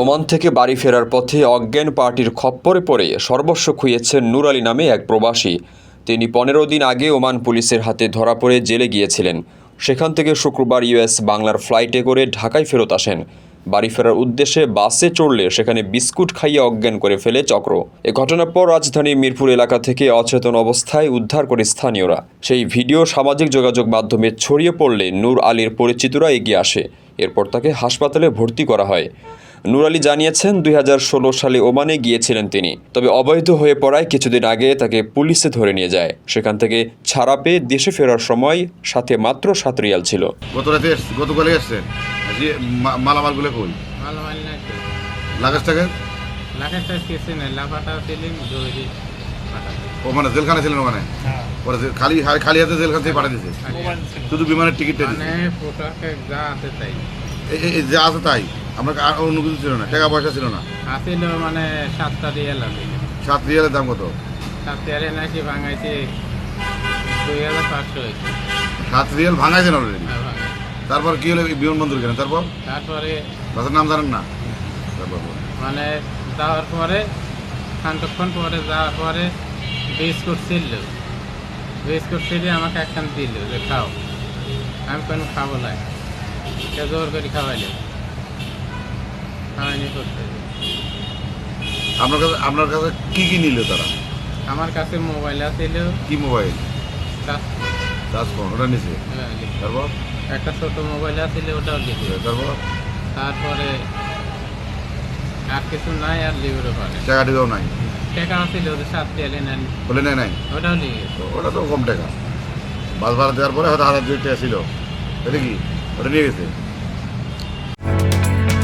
Oman থেকে বাড়ি ফেরার পথে অজ্ঞান পার্টির খপ্পরে পড়ে সর্বস্ব খুইয়েছেন নূর আলী নামে এক প্রবাসী। তিনি পনেরো দিন আগে ওমান পুলিশের হাতে ধরা পড়ে জেলে গিয়েছিলেন। সেখান থেকে শুক্রবার ইউএস বাংলার ফ্লাইটে করে ঢাকায় ফেরত আসেন। বাড়ি ফেরার উদ্দেশ্যে বাসে চড়লে সেখানে বিস্কুট খাইয়ে অজ্ঞান করে ফেলে চক্র। এ ঘটনার পর রাজধানীর মিরপুর এলাকা থেকে অচেতন অবস্থায় উদ্ধার করে স্থানীয়রা। সেই ভিডিও সামাজিক যোগাযোগ মাধ্যমে ছড়িয়ে পড়লে নূর আলীর পরিচিতরা এগিয়ে আসে। এরপর তাকে হাসপাতালে ভর্তি করা হয়। নূর আলী জানিয়েছেন দু হাজার ষোলো সালে ওমানে গিয়েছিলেন তিনি। তবে অবৈধ হয়ে পড়ায় কিছুদিন আগে তাকে পুলিশে ধরে নিয়ে যায়। সেখান থেকে ছাড়া পেয়ে দেশে ফেরার সময় সাথে মাত্র সাত রিয়াল ছিল। গত রাতে এসছে। গতকালে এসছেন মা- মালামালগুলো কই? মালমাল নাই তো। লাগেজটাকে? লাগাটা কিছু নেই। লাফাটা ছিলেন জরুরি ও মানে জেলখানে ছিলেন ওখানে পরে খালি খালি হাতে জেলখান থেকে পাঠিয়ে দিয়েছে। শুধু বিমানের টিকিটটা মানে দিয়েছে যা আছে তাই। এই যে আছে তাই? আমরা আর অন্য কিছু ছিল না টাকা পয়সা ছিল না। আসিল মানে সাতটা রিয়েল আছে সাত রিয়ালের দাম কত? সাত রিয়ালে নাকি ভাঙাইছে দুই হাজার পাঁচশো হয়েছে সাত রিয়াল ভাঙাইছেন অলরেডি হ্যাঁ, তারপর কি হলো বিমানবন্দর গেলেন তারপর? তারপরে বাসের নাম জানেন না? তারপর। মানে যাওয়ার পরে খানিকক্ষণ পরে যাওয়ার পরে বিস্কুট ছিল বিস্কুট ছিলে আমাকে একখান দিল যে খাও আমি কোনো খাব না জোর করে খাওয়াইলে। করতে আপনার কাছে আপনার কাছে কি কি নিল তারা? আমার কাছে মোবাইল আছে কি মোবাইল? Touch phone. ওটা নিছে? তারপর? একটা ছোট মোবাইল আছে ওটাও লিখে তারপর? তারপরে আর কিছু নাই আর লিখতে পারে। টাকা টিকাও নাই টাকা আছিল ওদের নেন। বলে নেয় নাই? ওটাও তো ওটা তো কম টাকা। বাস ভাড়া দেওয়ার পরে হয়তো হাজার দুই টাকা ছিল। এটা কি? ওটা নিয়ে গেছে?